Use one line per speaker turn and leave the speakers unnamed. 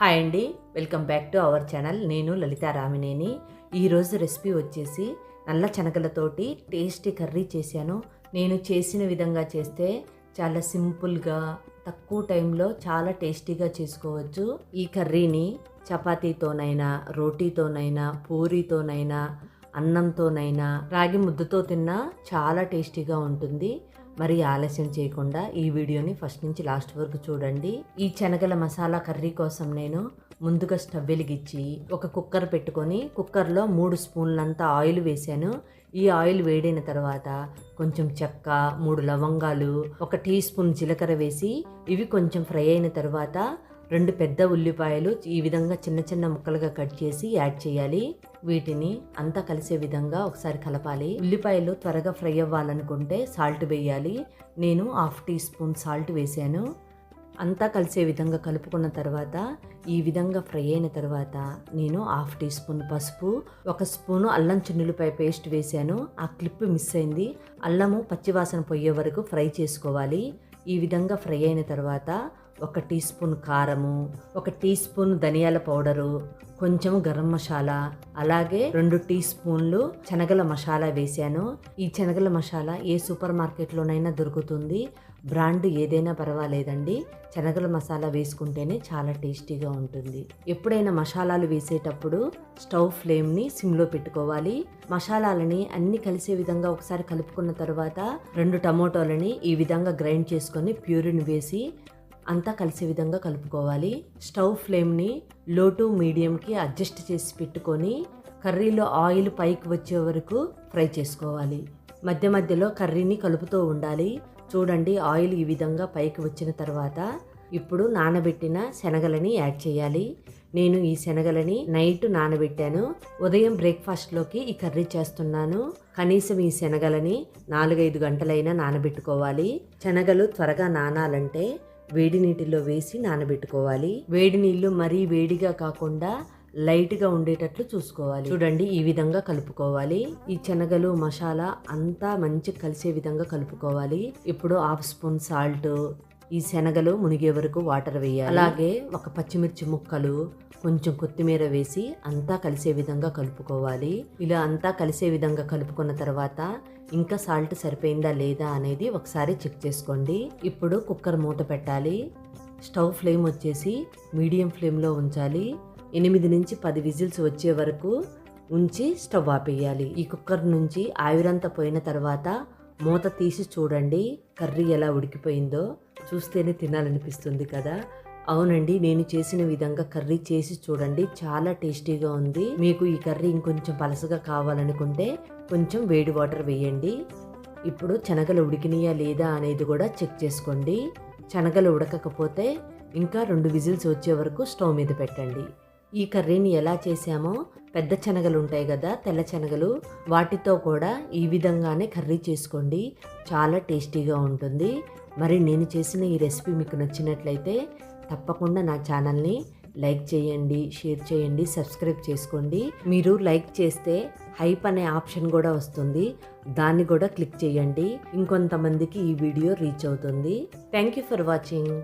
Hi అండి. Welcome back to our channel. నేను లలిత రామినేని. ఈరోజు రెసిపీ వచ్చేసి నల్ల శనగలతోటి టేస్టీ కర్రీ చేశాను. నేను చేసిన విధంగా చేస్తే చాలా సింపుల్గా తక్కువ టైంలో చాలా టేస్టీగా చేసుకోవచ్చు. ఈ కర్రీని చపాతీతోనైనా రోటీతోనైనా పూరీతోనైనా అన్నంతోనైనా రాగి ముద్దతో తిన్నా చాలా టేస్టీగా ఉంటుంది. మరి ఆలస్యం చేయకుండా ఈ వీడియోని ఫస్ట్ నుంచి లాస్ట్ వరకు చూడండి. ఈ శనగల మసాలా కర్రీ కోసం నేను ముందుగా స్టవ్ వెలిగించి ఒక కుక్కర్ పెట్టుకొని కుక్కర్లో మూడు స్పూన్లంతా ఆయిల్ వేశాను ఈ ఆయిల్ వేడైన తర్వాత కొంచెం చెక్క మూడు లవంగాలు ఒక టీ స్పూన్ జీలకర్ర వేసి ఇవి కొంచెం ఫ్రై అయిన తర్వాత రెండు పెద్ద ఉల్లిపాయలు ఈ విధంగా చిన్న చిన్న ముక్కలుగా కట్ చేసి యాడ్ చేయాలి. వీటిని అంతా కలిసే విధంగా ఒకసారి కలపాలి. ఉల్లిపాయలు త్వరగా ఫ్రై అవ్వాలనుకుంటే సాల్ట్ వేయాలి. నేను హాఫ్ టీ స్పూన్ సాల్ట్ వేసాను అంతా కలిసే విధంగా కలుపుకున్న తర్వాత ఈ విధంగా ఫ్రై అయిన తర్వాత నేను హాఫ్ టీ స్పూన్ పసుపు ఒక స్పూను అల్లం చున్నులపై పేస్ట్ వేసాను ఆ క్లిప్ మిస్ అయింది. అల్లము పచ్చివాసన పోయే వరకు ఫ్రై చేసుకోవాలి. ఈ విధంగా ఫ్రై అయిన తర్వాత ఒక టీ స్పూన్ కారము ఒక టీ స్పూన్ ధనియాల పౌడరు కొంచెం గరం మసాలా అలాగే రెండు టీ స్పూన్లు శనగల మసాలా వేశాను ఈ శనగల మసాలా ఏ సూపర్ మార్కెట్లోనైనా దొరుకుతుంది. బ్రాండ్ ఏదైనా పర్వాలేదండి. శనగల మసాలా వేసుకుంటేనే చాలా టేస్టీగా ఉంటుంది. ఎప్పుడైనా మసాలాలు వేసేటప్పుడు స్టవ్ ఫ్లేమ్ని సిమ్లో పెట్టుకోవాలి. మసాలాలని అన్ని కలిసే విధంగా ఒకసారి కలుపుకున్న తర్వాత రెండు టమోటోలని ఈ విధంగా గ్రైండ్ చేసుకొని ప్యూరిని వేసి అంతా కలిసే విధంగా కలుపుకోవాలి. స్టవ్ ఫ్లేమ్ని లో టు మీడియంకి అడ్జస్ట్ చేసి పెట్టుకొని కర్రీలో ఆయిల్ పైకి వచ్చే వరకు ఫ్రై చేసుకోవాలి. మధ్య మధ్యలో కర్రీని కలుపుతూ ఉండాలి. చూడండి ఆయిల్ ఈ విధంగా పైకి వచ్చిన తర్వాత ఇప్పుడు నానబెట్టిన శనగలని యాడ్ చేయాలి. నేను ఈ శనగలని నైట్ నానబెట్టాను. ఉదయం బ్రేక్ఫాస్ట్లోకి ఈ కర్రీ చేస్తున్నాను. కనీసం ఈ శనగలని నాలుగైదు గంటలైనా నానబెట్టుకోవాలి. శనగలు త్వరగా నానాలంటే వేడి నీటిలో వేసి నానబెట్టుకోవాలి. వేడి నీళ్ళు మరీ వేడిగా కాకుండా లైట్గా ఉండేటట్లు చూసుకోవాలి. చూడండి ఈ విధంగా కలుపుకోవాలి. ఈ శనగలు మసాలా అంతా మంచి కలిసే విధంగా కలుపుకోవాలి. ఇప్పుడు హాఫ్ స్పూన్ సాల్ట్ ఈ శనగలు మునిగే వరకు వాటర్ వేయాలి. అలాగే ఒక పచ్చిమిర్చి ముక్కలు కొంచెం కొత్తిమీర వేసి అంతా కలిసే విధంగా కలుపుకోవాలి. ఇలా అంతా కలిసే విధంగా కలుపుకున్న తర్వాత ఇంకా సాల్ట్ సరిపోయిందా లేదా అనేది ఒకసారి చెక్ చేసుకోండి. ఇప్పుడు కుక్కర్ మూత పెట్టాలి. స్టవ్ ఫ్లేమ్ వచ్చేసి మీడియం ఫ్లేమ్లో ఉంచాలి. ఎనిమిది నుంచి పది విజిల్స్ వచ్చే వరకు ఉంచి స్టవ్ ఆపేయాలి. ఈ కుక్కర్ నుంచి ఆవిరంతా పోయిన తర్వాత మూత తీసి చూడండి కర్రీ ఎలా ఉడికిపోయిందో. చూస్తేనే తినాలనిపిస్తుంది కదా? అవునండి నేను చేసిన విధంగా కర్రీ చేసి చూడండి. చాలా టేస్టీగా ఉంది. మీకు ఈ కర్రీ ఇంకొంచెం పలసగా కావాలనుకుంటే కొంచెం వేడి వాటర్ వేయండి. ఇప్పుడు శనగలు ఉడికినాయా లేదా అనేది కూడా చెక్ చేసుకోండి. శనగలు ఉడకకపోతే ఇంకా రెండు విజిల్స్ వచ్చే వరకు స్టవ్ మీద పెట్టండి. ఈ కర్రీని ఎలా చేసామో పెద్ద శనగలు ఉంటాయి కదా తెల్ల శనగలు వాటితో కూడా ఈ విధంగానే కర్రీ చేసుకోండి. చాలా టేస్టీగా ఉంటుంది. మరి నేను చేసిన ఈ రెసిపీ మీకు నచ్చినట్లయితే తప్పకుండా నా ఛానల్ని లైక్ చేయండి షేర్ చేయండి సబ్స్క్రైబ్ చేసుకోండి. మీరు లైక్ చేస్తే హైప్ అనే ఆప్షన్ కూడా వస్తుంది. దాన్ని కూడా క్లిక్ చేయండి. ఇంకొంతమందికి ఈ వీడియో రీచ్ అవుతుంది. Thank you for watching.